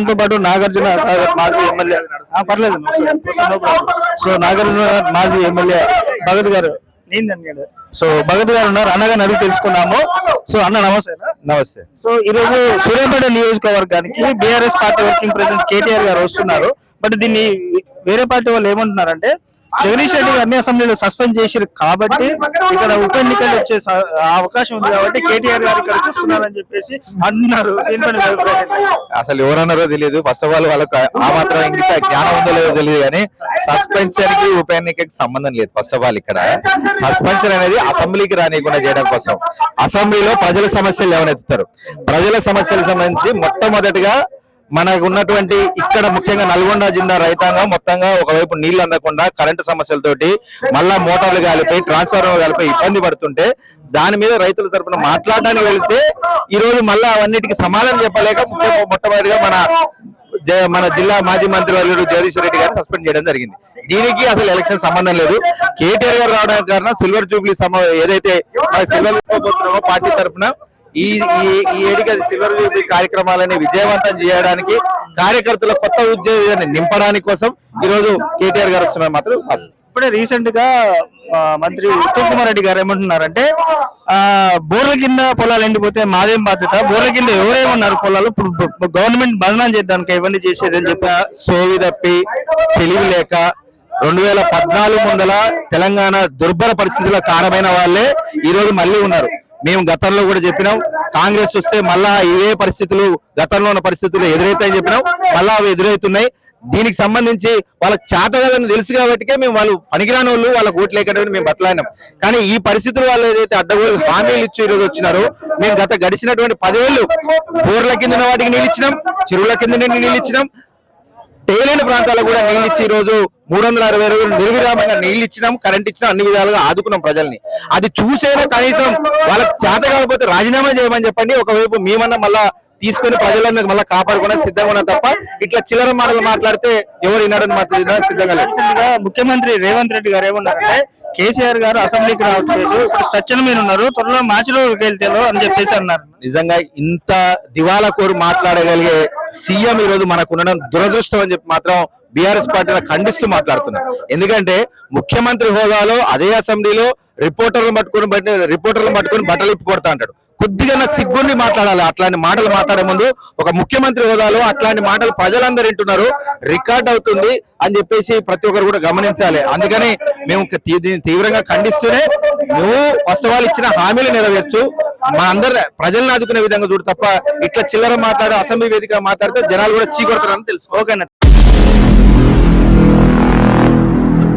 మనతో పాటు నాగార్జున సాగర్ మాజీ ఎమ్మెల్యే. ఆ, పర్లేదు సో నాగార్జున సాగర్ మాజీ ఎమ్మెల్యే భగత్ గారు. సో భగత్ గారు ఉన్నారు. అన్నగారిని అడిగి తెలుసుకున్నాము. సో అన్న నమస్తే. నమస్తే. సో ఈ రోజు సూర్యాపేట నియోజకవర్గానికి BRS party working president KTR గారు వస్తున్నారు. బట్ దీన్ని వేరే పార్టీ వాళ్ళు ఏమంటున్నారంటే జగదీష్ రెడ్డి గారిని అసెంబ్లీలో సస్పెండ్ చేసిరు కాబట్టి ఇక్కడ ఉప ఎన్నికలు వచ్చే అవకాశం ఉంది కాబట్టి కేటీఆర్ గారు ఇక్కడికి వస్తున్నారని చెప్పేసి అంటున్నారు ఏంటి? అసలు ఎవరన్నారో తెలియదు ఫస్ట్ ఆఫ్ ఆల్ వాళ్ళకి ఆ మాత్రం ఇంగిత జ్ఞానం ఉందో లేదో తెలియదు కానీ సస్పెన్షన్కి ఉప ఎన్నికకి సంబంధం లేదు. ఫస్ట్ ఆఫ్ ఆల్ ఇక్కడ సస్పెన్షన్ అనేది అసెంబ్లీకి రానియకుండా చేయడం కోసం. అసెంబ్లీలో ప్రజల సమస్యలు లేవనెత్తుతారు ప్రజల సమస్యలకు సంబంధించి మొట్టమొదటిగా మనకు ఉన్నటువంటి ఇక్కడ ముఖ్యంగా నల్గొండ జిల్లా రైతాంగం మొత్తంగా ఒకవైపు నీళ్ళు అందకుండా కరెంటు సమస్యలతోటి మళ్ళా మోటార్లు కాలిపోయి ట్రాన్స్ఫార్మర్ కాలిపోయి ఇబ్బంది పడుతుంటే దాని మీద రైతుల తరపున మాట్లాడడానికి వెళితే ఈ రోజు మళ్ళా అవన్నిటికీ సమాధానం చెప్పలేక ముఖ్యంగా మొట్టమొదటిగా మన జ- మన జిల్లా మాజీ మంత్రి వర్యుడు జగదీష్ రెడ్డి గారిని సస్పెండ్ చేయడం జరిగింది. దీనికి అసలు ఎలక్షన్ సంబంధం లేదు. కేటీఆర్ గారు రావడానికి కారణం సిల్వర్ జూబ్లీ సమ ఏదైతే సిల్వర్ పార్టీ తరపున ఈ ఈ ఏడికి సిల్వర్ జూబ్లీ కార్యక్రమాలని విజయవంతం చేయడానికి కార్యకర్తల కొత్త ఉద్యోగాన్ని నింపడానికి కోసం ఈ రోజు కేటీఆర్ గారు వస్తున్నారు మాత్రం. ఇప్పుడే రీసెంట్గా మంత్రి ఉత్తమ్ కుమార్ రెడ్డి గారు ఏమంటున్నారంటే ఆ బోర్ల కింద పొలాలు ఎండిపోతే మాదేం బాధ్యత? బోర్ల కింద ఎవరేమన్నారు పొలాలు? ఇప్పుడు గవర్నమెంట్ బదనాం చేద్దానికి ఇవన్నీ చేసేది అని చెప్పి. సోవి తప్పి తెలివి లేక రెండు వేల పద్నాలుగు ముందల తెలంగాణ దుర్భర పరిస్థితుల్లో కారమైన వాళ్ళే ఈ రోజు మళ్ళీ ఉన్నారు. మేము గతంలో కూడా చెప్పినాం. కాంగ్రెస్ వస్తే మళ్ళా ఇవే పరిస్థితులు గతంలో ఉన్న పరిస్థితులు ఎదురైతాయని చెప్పినాం. మళ్ళా అవి ఎదురవుతున్నాయి. దీనికి సంబంధించి వాళ్ళకి చేత కదని తెలుసు కాబట్టికే మేము వాళ్ళు పనికిరాని వాళ్ళు వాళ్ళకి ఓట్లు లేకపోతే మేము బతలాడినాం. కానీ ఈ పరిస్థితులు వాళ్ళు ఏదైతే అడ్డగోలు హామీలు ఇచ్చి ఈరోజు రోజు వచ్చినారో మేము గత గడిచినటువంటి పదేళ్ళు బోర్ల కింద వాటికి నీళ్ళు ఇచ్చినాం చెరువుల కింద నీళ్ళు ఇచ్చినాం తేలిన ప్రాంతాలకు కూడా నీళ్ళు ఇచ్చి ఈ రోజు మూడు వందల అరవై రోజులు నిర్విరామంగా నీళ్ళు ఇచ్చినాం కరెంట్ ఇచ్చినాం అన్ని విధాలుగా ఆదుకున్నాం ప్రజల్ని. అది చూసైనా కనీసం వాళ్ళకి చేత కాకపోతే రాజీనామా చేయమని చెప్పండి. ఒకవైపు మేమన్నా మళ్ళా తీసుకొని ప్రజలను మళ్ళీ కాపాడుకునే సిద్ధంగా ఉన్నాం తప్ప ఇట్లా చిల్లర మాటలు మాట్లాడితే ఎవరు వినడానికి మాత్రం సిద్ధంగా లేదు ముఖ్యమంత్రి రేవంత్ రెడ్డి గారు ఏమన్నారంటే కేసీఆర్ గారు అసెంబ్లీకి రావట్లేదు ఇప్పుడు స్ట్రక్చర్ మీద ఉన్నారు త్వరలో మ్యాచ్లో వెళ్తారు అని చెప్పేసి అన్నారు. నిజంగా ఇంత దివాలా కోరు మాట్లాడగలిగే సీఎం ఈ రోజు మనకు ఉండడం దురదృష్టం అని చెప్పి మాత్రం బీఆర్ఎస్ పార్టీని ఖండిస్తూ మాట్లాడుతున్నారు. ఎందుకంటే ముఖ్యమంత్రి హోదాలో అదే అసెంబ్లీలో రిపోర్టర్లు పట్టుకొని బట్టి రిపోర్టర్లు పట్టుకొని బట్టలు ఇప్పి కొడతా అంటాడు. కొద్దిగా సిగ్గుండి మాట్లాడాలి అట్లాంటి మాటలు మాట్లాడే ముందు ఒక ముఖ్యమంత్రి హోదాలో అట్లాంటి మాటలు ప్రజలందరూ వింటున్నారు. రికార్డ్ అవుతుంది అని చెప్పేసి ప్రతి ఒక్కరు కూడా గమనించాలి. అందుకని మేము దీన్ని తీవ్రంగా ఖండిస్తూనే నువ్వు ఫస్ట్ ఇచ్చిన హామీలు నెరవేర్చు. మా అందరు ప్రజలను ఆదుకునే విధంగా చూడు తప్ప ఇట్లా చిల్లర మాట్లాడు అసెంబ్లీ వేదిక మాట్లాడితే జనాలు కూడా చీకొడతారని తెలుసు ఓకేనా